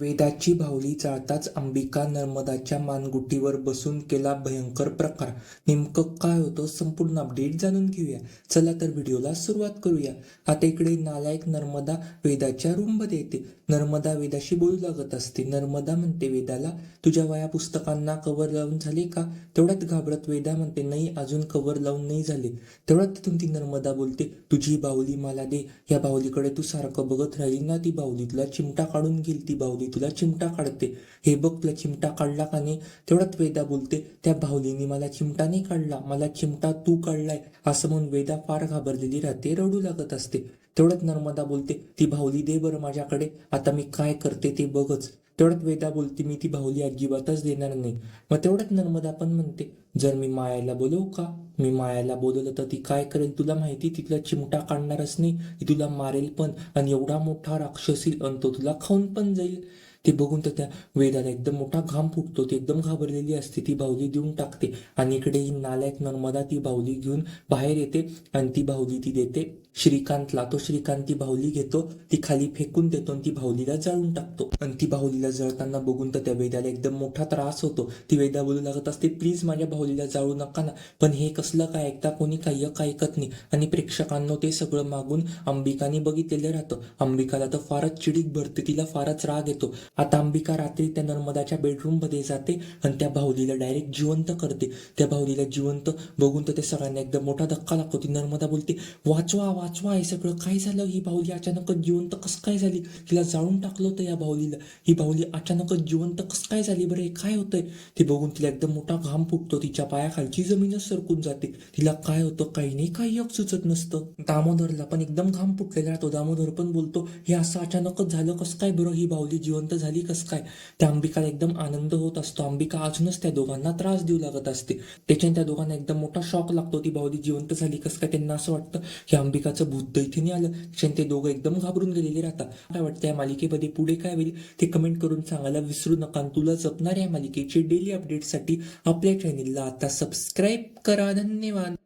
वेदाची भावली चाळताच अंबिका नर्मदाच्या मानगुटीवर बसून केला भयंकर प्रकार. नेमकं काय होतं संपूर्ण अपडेट जाणून घेऊया. चला तर व्हिडिओला सुरुवात करूया. आता इकडे नालायक नर्मदा वेदाच्या रूममध्ये येते. नर्मदा वेदाशी बोलू लागत असते. नर्मदा म्हणते वेदाला तुझ्या वया पुस्तकांना कवर लावून झाले का? तेवढ्यात घाबरत वेदा म्हणते नाही अजून कवर लावून नाही झाले. तेवढ्यात तिथून ती नर्मदा बोलते तुझी बाहुली मला दे. या बाहुलीकडे तू सारखं बघत राहिली ना ती बाहुली तुला चिमटा काढून गेली ती बाहुली. तुला चिमटा काढते. हे बघ तुला चिमटा काढला का नाही? तेवढ्यात वेदा बोलते त्या बाहुलीने मला चिमटा नाही काढला. मला चिमटा तू काढलाय. असं म्हणून वेदा फार घाबरलेली राहते रडू लागत असते. तेवढ्यात नर्मदा बोलते ती बाहुली दे बरं माझ्याकडे. आता मी काय करते ते बघच. तेवढ्यात वेदा बोलते मी ती बाहुली अजिबातच देणार नाही. मग तेवढ्यात नर्मदा पण म्हणते जर मी मायाला बोलवू का? मी मायाला बोलवलं तर ती काय करेल तुला माहिती? तिथला चिमटा काढणारच नाही ती तुला मारेल पण आणि एवढा मोठा राक्षसी आणि तो तुला खाऊन पण जाईल. ती बघून तर त्या वेदाला एकदम मोठा घाम फुटतो. ती एकदम घाबरलेली असते. ती बाहुली देऊन टाकते. आणि इकडे ही नालायक नर्मदा ती बाहुली घेऊन बाहेर येते आणि ती बाहुली ती देते श्रीकांतला. तो श्रीकांत ती बाहुली घेतो. ती खाली फेकून देतो आणि ती बाहुलीला जळून टाकतो. आणि ती बाहुलीला जळताना बघून तर त्या वेदाला एकदम मोठा त्रास होतो. ती वेदा बोलू लागत असते प्लीज माझ्या बाहुलीला जाळू नका ना. पण हे कसलं काय? ऐकता कोणी काही ऐकत नाही. आणि प्रेक्षकांना ते सगळं मागून अंबिकाने बघितलेलं राहतं. अंबिकाला तर फारच चिडीक भरते. तिला फारच राग येतो. आता अंबिका रात्री त्या नर्मदाच्या बेडरूममध्ये जाते आणि त्या बाहुलीला डायरेक्ट जिवंत करते. त्या बाहुलीला जिवंत बघून तर ते सगळ्यांना एकदम मोठा धक्का लागतो. ती नर्मदा बोलते वाचवा वाचवा हे सगळं काय झालं? ही बाहुली अचानकच जिवंत कसं काय झाली? तिला जाळून टाकलं होतं या बाहुलीला ही बाहुली अचानकच जिवंत कसं काय झाली बरं? हे काय होतंय? ते बघून तिला एकदम मोठा घाम फुटतो. तिच्या पायाखालची जमीनच सरकून जाते. तिला काय होतं? काही नाही काही एक सुचत नसतं. दामोदरला पण एकदम घाम फुटलेला राहतो. दामोदर पण बोलतो हे असं अचानकच झालं? कसं काय बरं ही बाहुली जिवंत झाली कस काय? त्या अंबिकाला एकदम आनंद होत असतो. अंबिका अजूनच त्या दोघांना त्रास देऊ लागत असते. त्याच्याने त्या दोघांना एकदम मोठा शॉक लागतो. ती बाहुली जिवंत झाली कसं काय त्यांना असं वाटतं की अंबिकाचं भूत तर इथे नाही आलं? त्याच्याने ते दोघं एकदम घाबरून गेलेले राहतात. काय वाटतं या मालिकेमध्ये पुढे काय होईल? ते कमेंट करून सांगायला विसरू नका आणि तुला जपणाऱ्या मालिकेचे डेली अपडेटसाठी आपल्या चॅनेलला आता सबस्क्राईब करा. धन्यवाद.